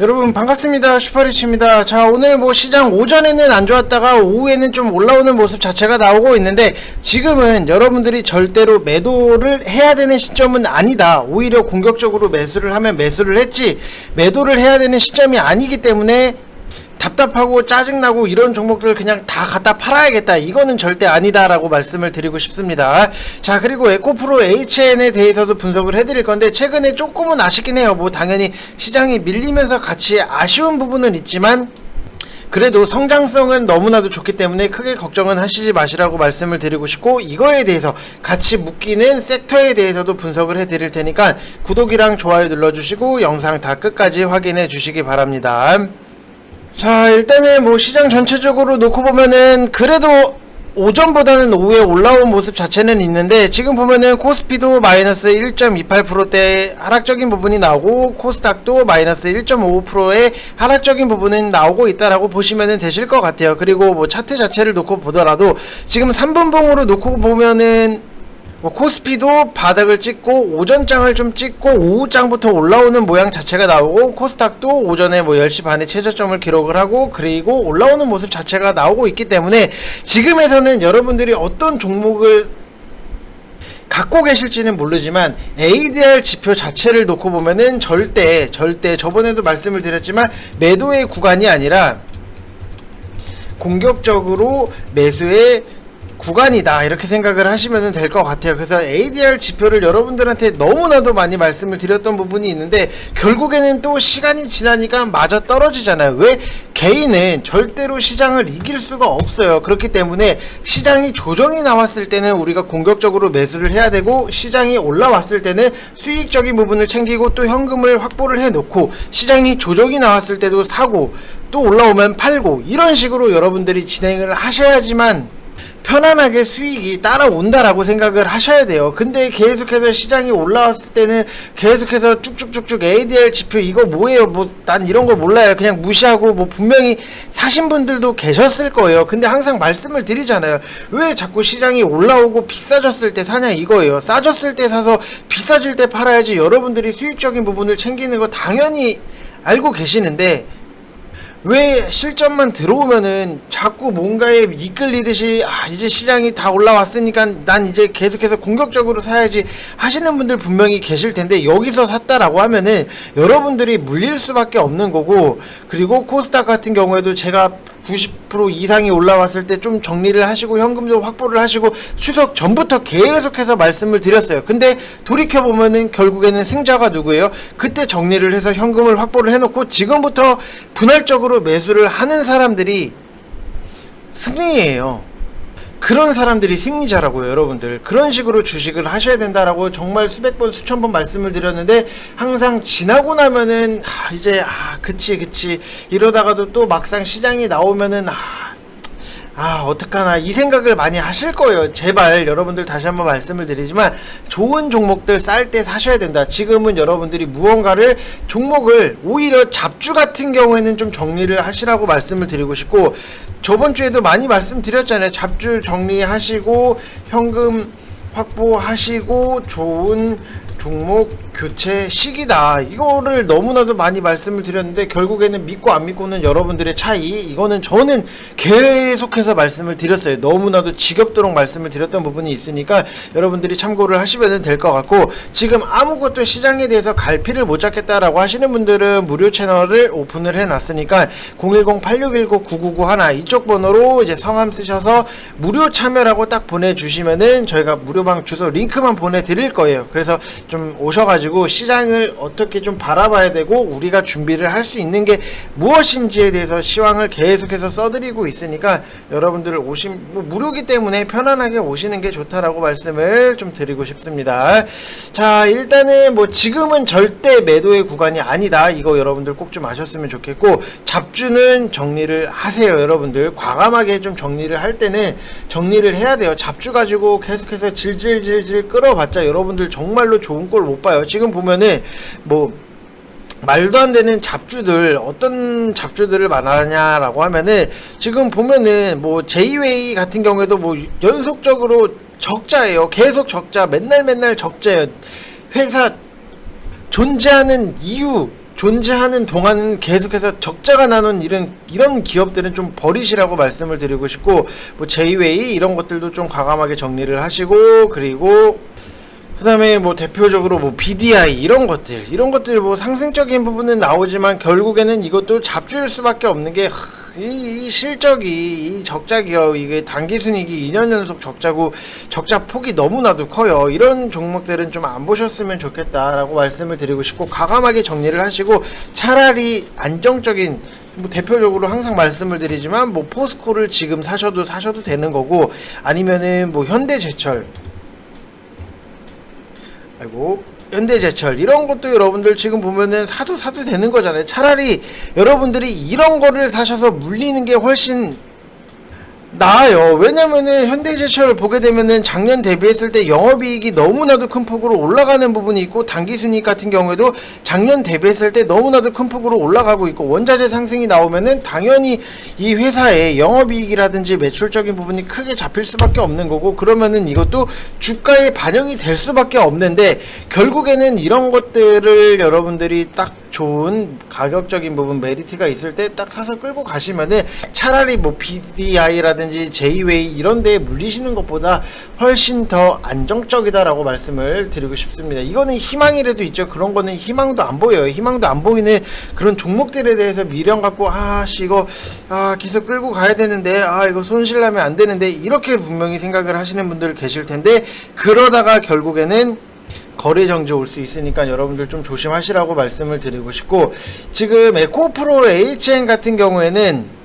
여러분 반갑습니다. 슈퍼리치입니다. 자 오늘 뭐 시장 오전에는 안 좋았다가 오후에는 좀 올라오는 모습 자체가 나오고 있는데 지금은 여러분들이 절대로 매도를 해야 되는 시점은 아니다. 오히려 공격적으로 매수를 하면 매수를 했지 매도를 해야 되는 시점이 아니기 때문에 답답하고 짜증나고 이런 종목들 그냥 다 갖다 팔아야겠다. 이거는 절대 아니다라고 말씀을 드리고 싶습니다. 자, 그리고 에코프로 HN에 대해서도 분석을 해드릴 건데, 최근에 조금은 아쉽긴 해요. 뭐, 당연히 시장이 밀리면서 같이 아쉬운 부분은 있지만, 그래도 성장성은 너무나도 좋기 때문에 크게 걱정은 하시지 마시라고 말씀을 드리고 싶고 이거에 대해서 같이 묶이는 섹터에 대해서도 분석을 해 드릴 테니까 구독이랑 좋아요 눌러주시고 영상 다 끝까지 확인해 주시기 바랍니다. 자 일단은 뭐 시장 전체적으로 놓고 보면은 그래도 오전보다는 오후에 올라온 모습 자체는 있는데 지금 보면은 코스피도 마이너스 1.28%대 하락적인 부분이 나오고 코스닥도 마이너스 1.55%의 하락적인 부분은 나오고 있다라고 보시면 되실 것 같아요. 그리고 뭐 차트 자체를 놓고 보더라도 지금 3분봉으로 놓고 보면은 뭐 코스피도 바닥을 찍고 오전장을 좀 찍고 오후장부터 올라오는 모양 자체가 나오고 코스닥도 오전에 뭐 10시 반에 최저점을 기록을 하고 그리고 올라오는 모습 자체가 나오고 있기 때문에 지금에서는 여러분들이 어떤 종목을 갖고 계실지는 모르지만 ADR 지표 자체를 놓고 보면은 절대 절대 저번에도 말씀을 드렸지만 매도의 구간이 아니라 공격적으로 매수의 구간이다. 이렇게 생각을 하시면 될 것 같아요. 그래서 ADR 지표를 여러분들한테 너무나도 많이 말씀을 드렸던 부분이 있는데 결국에는 또 시간이 지나니까 맞아 떨어지잖아요. 왜? 개인은 절대로 시장을 이길 수가 없어요. 그렇기 때문에 시장이 조정이 나왔을 때는 우리가 공격적으로 매수를 해야 되고 시장이 올라왔을 때는 수익적인 부분을 챙기고 또 현금을 확보를 해 놓고 시장이 조정이 나왔을 때도 사고 또 올라오면 팔고 이런 식으로 여러분들이 진행을 하셔야지만 편안하게 수익이 따라온다라고 생각을 하셔야 돼요. 근데 계속해서 시장이 올라왔을 때는 계속해서 쭉쭉쭉쭉 ADR 지표 이거 뭐예요? 뭐 난 이런 거 몰라요. 그냥 무시하고 뭐 분명히 사신 분들도 계셨을 거예요. 근데 항상 말씀을 드리잖아요. 왜 자꾸 시장이 올라오고 비싸졌을 때 사냐 이거예요. 싸졌을 때 사서 비싸질 때 팔아야지 여러분들이 수익적인 부분을 챙기는 거 당연히 알고 계시는데 왜 실점만 들어오면은 자꾸 뭔가에 이끌리듯이 아 이제 시장이 다 올라왔으니까 난 이제 계속해서 공격적으로 사야지 하시는 분들 분명히 계실 텐데 여기서 샀다라고 하면은 여러분들이 물릴 수밖에 없는 거고 그리고 코스닥 같은 경우에도 제가 90% 이상이 올라왔을 때 좀 정리를 하시고 현금도 확보를 하시고 추석 전부터 계속해서 말씀을 드렸어요. 근데 돌이켜 보면은 결국에는 승자가 누구예요? 그때 정리를 해서 현금을 확보를 해놓고 지금부터 분할적으로 매수를 하는 사람들이 승리예요. 그런 사람들이 승리자라고요, 여러분들. 그런 식으로 주식을 하셔야 된다라고 정말 수백 번, 수천 번 말씀을 드렸는데, 항상 지나고 나면은, 아, 이제, 아, 그치, 그치. 이러다가도 또 막상 시장이 나오면은, 아, 아, 어떡하나. 이 생각을 많이 하실 거예요. 제발, 여러분들 다시 한번 말씀을 드리지만, 좋은 종목들 쌀 때 사셔야 된다. 지금은 여러분들이 무언가를, 종목을, 오히려 잡주 같은 경우에는 좀 정리를 하시라고 말씀을 드리고 싶고, 저번 주에도 많이 말씀드렸잖아요. 잡주 정리하시고, 현금 확보하시고, 좋은 종목 교체 시기다. 이거를 너무나도 많이 말씀을 드렸는데 결국에는 믿고 안 믿고는 여러분들의 차이. 이거는 저는 계속해서 말씀을 드렸어요. 너무나도 지겹도록 말씀을 드렸던 부분이 있으니까 여러분들이 참고를 하시면 될 것 같고 지금 아무것도 시장에 대해서 갈피를 못 잡겠다라고 하시는 분들은 무료 채널을 오픈을 해놨으니까 010-8619-9991 이쪽 번호로 이제 성함 쓰셔서 무료 참여라고 딱 보내주시면은 저희가 무료방 주소 링크만 보내드릴 거예요. 그래서 좀 오셔가지고 시장을 어떻게 좀 바라봐야 되고 우리가 준비를 할 수 있는 게 무엇인지에 대해서 시황을 계속해서 써드리고 있으니까 여러분들 오신 뭐 무료기 때문에 편안하게 오시는 게 좋다라고 말씀을 좀 드리고 싶습니다. 자 일단은 뭐 지금은 절대 매도의 구간이 아니다. 이거 여러분들 꼭 좀 아셨으면 좋겠고 잡주는 정리를 하세요, 여러분들. 과감하게 좀 정리를 할 때는 정리를 해야 돼요. 잡주 가지고 계속해서 질질질질 끌어봤자 여러분들 정말로 좋은 꼴못 봐요. 지금 보면은 뭐 말도 안 되는 잡주들 어떤 잡주들을 말하냐라고 하면은 지금 보면은 뭐 제이웨이 같은 경우에도 뭐 연속적으로 적자예요. 계속 적자. 맨날 맨날 적자예요. 회사 존재하는 이유 존재하는 동안은 계속해서 적자가 나는 이런 이런 기업들은 좀 버리시라고 말씀을 드리고 싶고 뭐 제이웨이 이런 것들도 좀 과감하게 정리를 하시고 그리고 그다음에 뭐 대표적으로 뭐 BDI 이런 것들 이런 것들 뭐 상승적인 부분은 나오지만 결국에는 이것도 잡주일 수밖에 없는 게 이 실적이 이 적자 기업 이게 단기 순이익이 2년 연속 적자고 적자 폭이 너무나도 커요. 이런 종목들은 좀 안 보셨으면 좋겠다라고 말씀을 드리고 싶고 과감하게 정리를 하시고 차라리 안정적인 뭐 대표적으로 항상 말씀을 드리지만 뭐 포스코를 지금 사셔도 사셔도 되는 거고 아니면은 뭐 현대제철 아이고 현대제철 이런 것도 여러분들 지금 보면은 사도 사도 되는 거잖아요. 차라리 여러분들이 이런 거를 사셔서 물리는 게 훨씬 나아요. 왜냐면은 현대제철을 보게 되면은 작년 대비했을 때 영업이익이 너무나도 큰 폭으로 올라가는 부분이 있고 단기순이익 같은 경우에도 작년 대비했을 때 너무나도 큰 폭으로 올라가고 있고 원자재 상승이 나오면은 당연히 이 회사의 영업이익이라든지 매출적인 부분이 크게 잡힐 수밖에 없는 거고 그러면은 이것도 주가에 반영이 될 수밖에 없는데 결국에는 이런 것들을 여러분들이 딱 좋은 가격적인 부분 메리트가 있을 때 딱 사서 끌고 가시면은 차라리 뭐 BDI라든지 제이웨이 이런 데에 물리시는 것보다 훨씬 더 안정적이다라고 말씀을 드리고 싶습니다. 이거는 희망이라도 있죠. 그런 거는 희망도 안 보여요. 희망도 안 보이는 그런 종목들에 대해서 미련 갖고 아씨 이거 아 계속 끌고 가야 되는데 아 이거 손실 나면 안 되는데 이렇게 분명히 생각을 하시는 분들 계실 텐데 그러다가 결국에는 거래 정지 올 수 있으니까 여러분들 좀 조심하시라고 말씀을 드리고 싶고 지금 에코프로 HN 같은 경우에는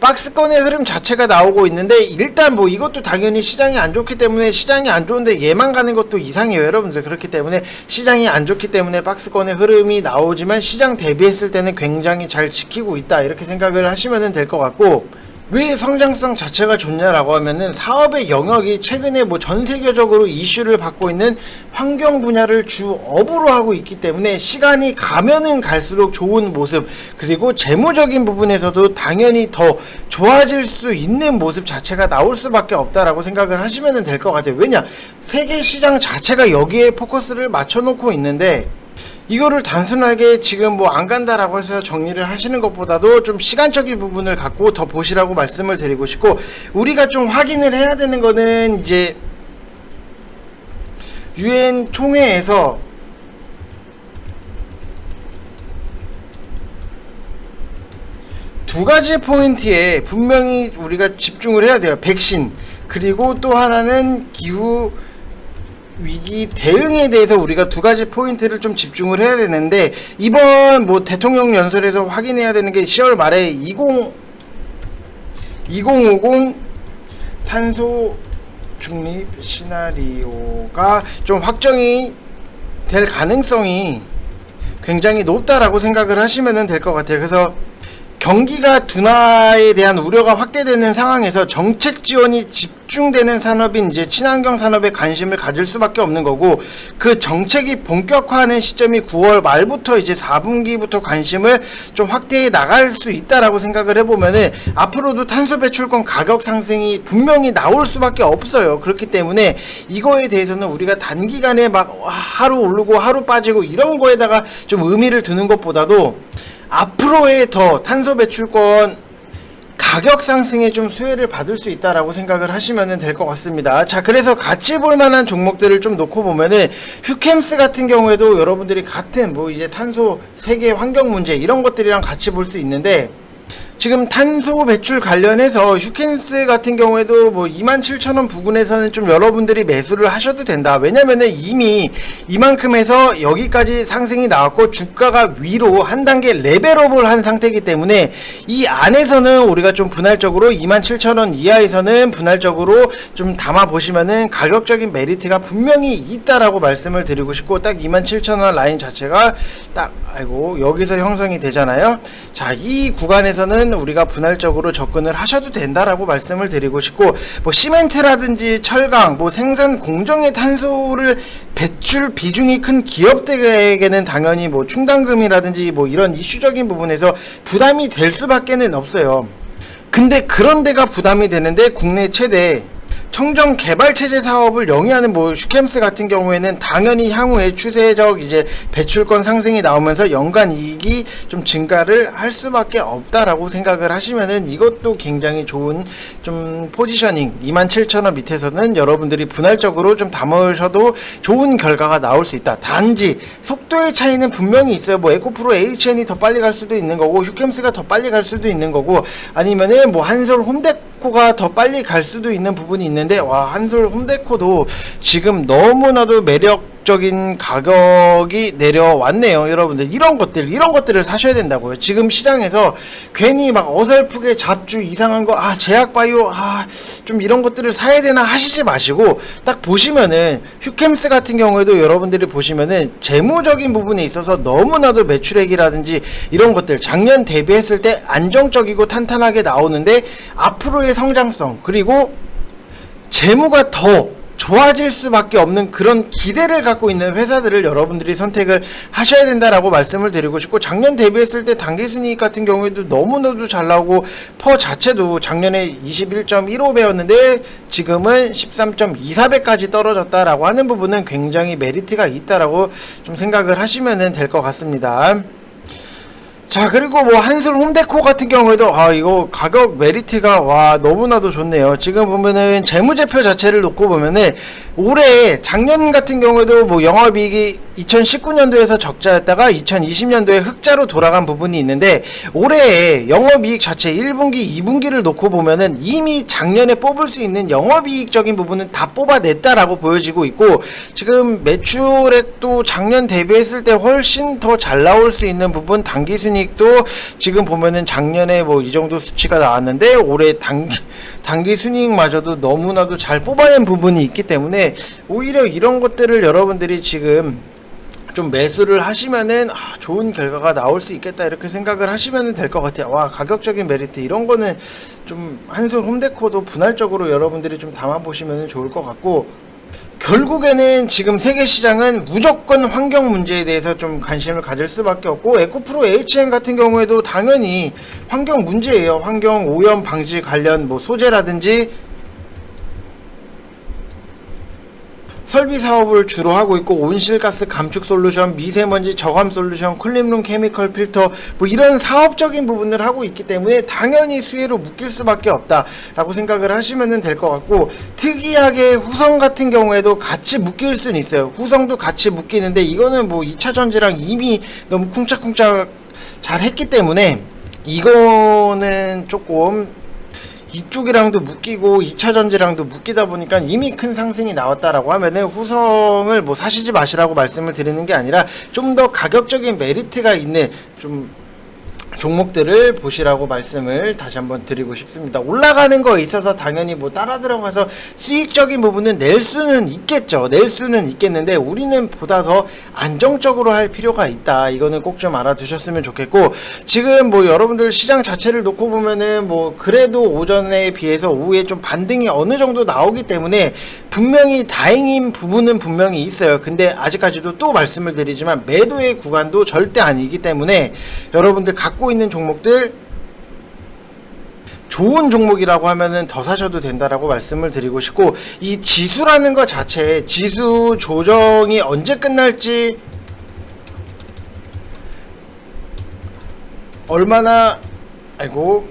박스권의 흐름 자체가 나오고 있는데 일단 뭐 이것도 당연히 시장이 안 좋기 때문에 시장이 안 좋은데 얘만 가는 것도 이상해요 여러분들. 그렇기 때문에 시장이 안 좋기 때문에 박스권의 흐름이 나오지만 시장 대비했을 때는 굉장히 잘 지키고 있다 이렇게 생각을 하시면 될 것 같고 왜 성장성 자체가 좋냐라고 하면은 사업의 영역이 최근에 뭐 전 세계적으로 이슈를 받고 있는 환경 분야를 주업으로 하고 있기 때문에 시간이 가면은 갈수록 좋은 모습 그리고 재무적인 부분에서도 당연히 더 좋아질 수 있는 모습 자체가 나올 수밖에 없다라고 생각을 하시면 될 것 같아요. 왜냐 세계 시장 자체가 여기에 포커스를 맞춰놓고 있는데 이거를 단순하게 지금 뭐 안 간다라고 해서 정리를 하시는 것보다도 좀 시간적인 부분을 갖고 더 보시라고 말씀을 드리고 싶고 우리가 좀 확인을 해야 되는 거는 이제 유엔 총회에서 두 가지 포인트에 분명히 우리가 집중을 해야 돼요. 백신 그리고 또 하나는 기후 위기 대응에 대해서 우리가 두 가지 포인트를 좀 집중을 해야 되는데 이번 뭐 대통령 연설에서 확인해야 되는 게 10월 말에 20 2050 탄소 중립 시나리오가 좀 확정이 될 가능성이 굉장히 높다라고 생각을 하시면 될 것 같아요. 그래서 경기가 둔화에 대한 우려가 확대되는 상황에서 정책 지원이 집중되는 산업인 이제 친환경 산업에 관심을 가질 수밖에 없는 거고 그 정책이 본격화하는 시점이 9월 말부터 이제 4분기부터 관심을 좀 확대해 나갈 수 있다라고 생각을 해보면은 앞으로도 탄소 배출권 가격 상승이 분명히 나올 수밖에 없어요. 그렇기 때문에 이거에 대해서는 우리가 단기간에 막 하루 오르고 하루 빠지고 이런 거에다가 좀 의미를 두는 것보다도 앞으로의 더 탄소 배출권 가격 상승에 좀 수혜를 받을 수 있다라고 생각을 하시면 될 것 같습니다. 자, 그래서 같이 볼 만한 종목들을 좀 놓고 보면은 휴캠스 같은 경우에도 여러분들이 같은 뭐 이제 탄소 세계 환경 문제 이런 것들이랑 같이 볼 수 있는데 지금 탄소 배출 관련해서 휴켄스 같은 경우에도 뭐 27,000원 부근에서는 좀 여러분들이 매수를 하셔도 된다. 왜냐면은 이미 이만큼 해서 여기까지 상승이 나왔고 주가가 위로 한 단계 레벨업을 한 상태이기 때문에 이 안에서는 우리가 좀 분할적으로 27,000원 이하에서는 분할적으로 좀 담아 보시면은 가격적인 메리트가 분명히 있다라고 말씀을 드리고 싶고 딱 27,000원 라인 자체가 딱 아이고 여기서 형성이 되잖아요. 자, 이 구간에서는 우리가 분할적으로 접근을 하셔도 된다라고 말씀을 드리고 싶고 뭐 시멘트라든지 철강, 뭐 생산 공정의 탄소를 배출 비중이 큰 기업들에게는 당연히 뭐 충당금이라든지 뭐 이런 이슈적인 부분에서 부담이 될 수밖에는 없어요. 근데 그런 데가 부담이 되는데 국내 최대 청정 개발 체제 사업을 영위하는 뭐 슈캠스 같은 경우에는 당연히 향후에 추세적 이제 배출권 상승이 나오면서 연간 이익이 좀 증가를 할 수밖에 없다라고 생각을 하시면은 이것도 굉장히 좋은 좀 포지셔닝 27,000원 밑에서는 여러분들이 분할적으로 좀 담으셔도 좋은 결과가 나올 수 있다. 단지 속도의 차이는 분명히 있어요. 뭐 에코프로 HN이 더 빨리 갈 수도 있는 거고 휴캠스가 더 빨리 갈 수도 있는 거고 아니면은 뭐 한솔 홈 데코가 더 빨리 갈 수도 있는 부분이 있는데 와 한솔 홈데코도 지금 너무나도 매력 적인 가격이 내려왔네요 여러분들. 이런 것들 이런 것들을 사셔야 된다고요. 지금 시장에서 괜히 막 어설프게 잡주 이상한 거 아 제약바이오 아 좀 이런 것들을 사야 되나 하시지 마시고 딱 보시면은 휴캠스 같은 경우에도 여러분들이 보시면은 재무적인 부분에 있어서 너무나도 매출액이라든지 이런 것들 작년 대비했을 때 안정적이고 탄탄하게 나오는데 앞으로의 성장성 그리고 재무가 더 좋아질 수밖에 없는 그런 기대를 갖고 있는 회사들을 여러분들이 선택을 하셔야 된다라고 말씀을 드리고 싶고 작년 대비했을 때 단기 순이익 같은 경우에도 너무나도 잘 나오고 퍼 자체도 작년에 21.15배였는데 지금은 13.24배까지 떨어졌다라고 하는 부분은 굉장히 메리트가 있다라고 좀 생각을 하시면 될 것 같습니다. 자 그리고 뭐 한솔 홈데코 같은 경우에도 아 이거 가격 메리트가 와 너무나도 좋네요. 지금 보면은 재무제표 자체를 놓고 보면은 올해 작년 같은 경우에도 뭐 영업이익이 2019년도에서 적자였다가 2020년도에 흑자로 돌아간 부분이 있는데 올해 영업이익 자체 1분기 2분기를 놓고 보면은 이미 작년에 뽑을 수 있는 영업이익적인 부분은 다 뽑아냈다라고 보여지고 있고 지금 매출액도 작년 대비했을 때 훨씬 더 잘 나올 수 있는 부분 단기 순이익도 지금 보면은 작년에 뭐 이 정도 수치가 나왔는데 올해 단기 순이익마저도 너무나도 잘 뽑아낸 부분이 있기 때문에 오히려 이런 것들을 여러분들이 지금 좀 매수를 하시면은 아, 좋은 결과가 나올 수 있겠다 이렇게 생각을 하시면 될 것 같아요. 와 가격적인 메리트 이런 거는 좀 한솔 홈데코도 분할적으로 여러분들이 좀 담아 보시면 좋을 것 같고 결국에는 지금 세계 시장은 무조건 환경 문제에 대해서 좀 관심을 가질 수밖에 없고 에코프로 HN 같은 경우에도 당연히 환경 문제예요. 환경 오염 방지 관련 뭐 소재라든지 설비 사업을 주로 하고 있고 온실가스 감축 솔루션, 미세먼지 저감 솔루션, 클린룸 케미컬 필터 뭐 이런 사업적인 부분을 하고 있기 때문에 당연히 수혜로 묶일 수밖에 없다라고 생각을 하시면 될 것 같고 특이하게 후성 같은 경우에도 같이 묶일 수는 있어요. 후성도 같이 묶이는데 이거는 뭐 2차 전지랑 이미 너무 쿵짝쿵짝 잘 했기 때문에 이거는 조금 이쪽이랑도 묶이고 2차 전지랑도 묶이다 보니까 이미 큰 상승이 나왔다라고 하면은 후성을 뭐 사시지 마시라고 말씀을 드리는 게 아니라 좀 더 가격적인 메리트가 있는 좀 종목들을 보시라고 말씀을 다시 한번 드리고 싶습니다. 올라가는 거에 있어서 당연히 뭐 따라 들어가서 수익적인 부분은 낼 수는 있겠죠. 낼 수는 있겠는데 우리는 보다 더 안정적으로 할 필요가 있다. 이거는 꼭 좀 알아두셨으면 좋겠고 지금 뭐 여러분들 시장 자체를 놓고 보면은 뭐 그래도 오전에 비해서 오후에 좀 반등이 어느 정도 나오기 때문에 분명히 다행인 부분은 분명히 있어요. 근데 아직까지도 또 말씀을 드리지만 매도의 구간도 절대 아니기 때문에 여러분들 갖고 있는 종목들 좋은 종목이라고 하면은 더 사셔도 된다라고 말씀을 드리고 싶고 이 지수라는 것 자체 지수 조정이 언제 끝날지 얼마나 아이고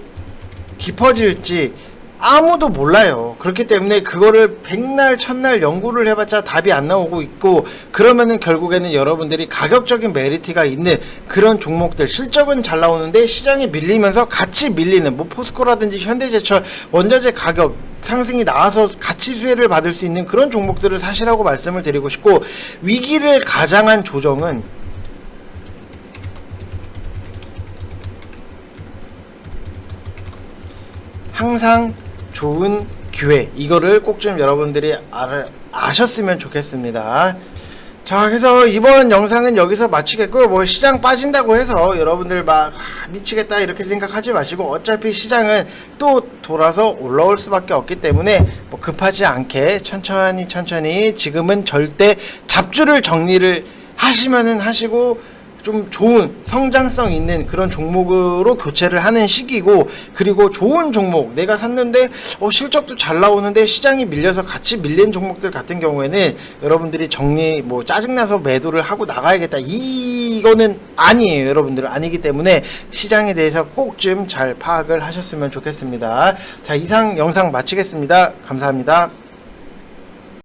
깊어질지 아무도 몰라요. 그렇기 때문에 그거를 백날 첫날 연구를 해봤자 답이 안 나오고 있고 그러면은 결국에는 여러분들이 가격적인 메리트가 있는 그런 종목들 실적은 잘 나오는데 시장에 밀리면서 같이 밀리는 뭐 포스코라든지 현대제철 원자재 가격 상승이 나와서 같이 수혜를 받을 수 있는 그런 종목들을 사시라고 말씀을 드리고 싶고 위기를 가장한 조정은 항상 좋은 기회 이거를 꼭 좀 여러분들이 알, 아셨으면 좋겠습니다. 자 그래서 이번 영상은 여기서 마치겠고요 뭐 시장 빠진다고 해서 여러분들 막 아, 미치겠다 이렇게 생각하지 마시고 어차피 시장은 또 돌아서 올라올 수밖에 없기 때문에 뭐 급하지 않게 천천히 천천히 지금은 절대 잡주를 정리를 하시면은 하시고 좀 좋은 성장성 있는 그런 종목으로 교체를 하는 시기고 그리고 좋은 종목 내가 샀는데 어, 실적도 잘 나오는데 시장이 밀려서 같이 밀린 종목들 같은 경우에는 여러분들이 정리 뭐 짜증나서 매도를 하고 나가야겠다. 이거는 아니에요 여러분들. 아니기 때문에 시장에 대해서 꼭 좀 잘 파악을 하셨으면 좋겠습니다. 자 이상 영상 마치겠습니다. 감사합니다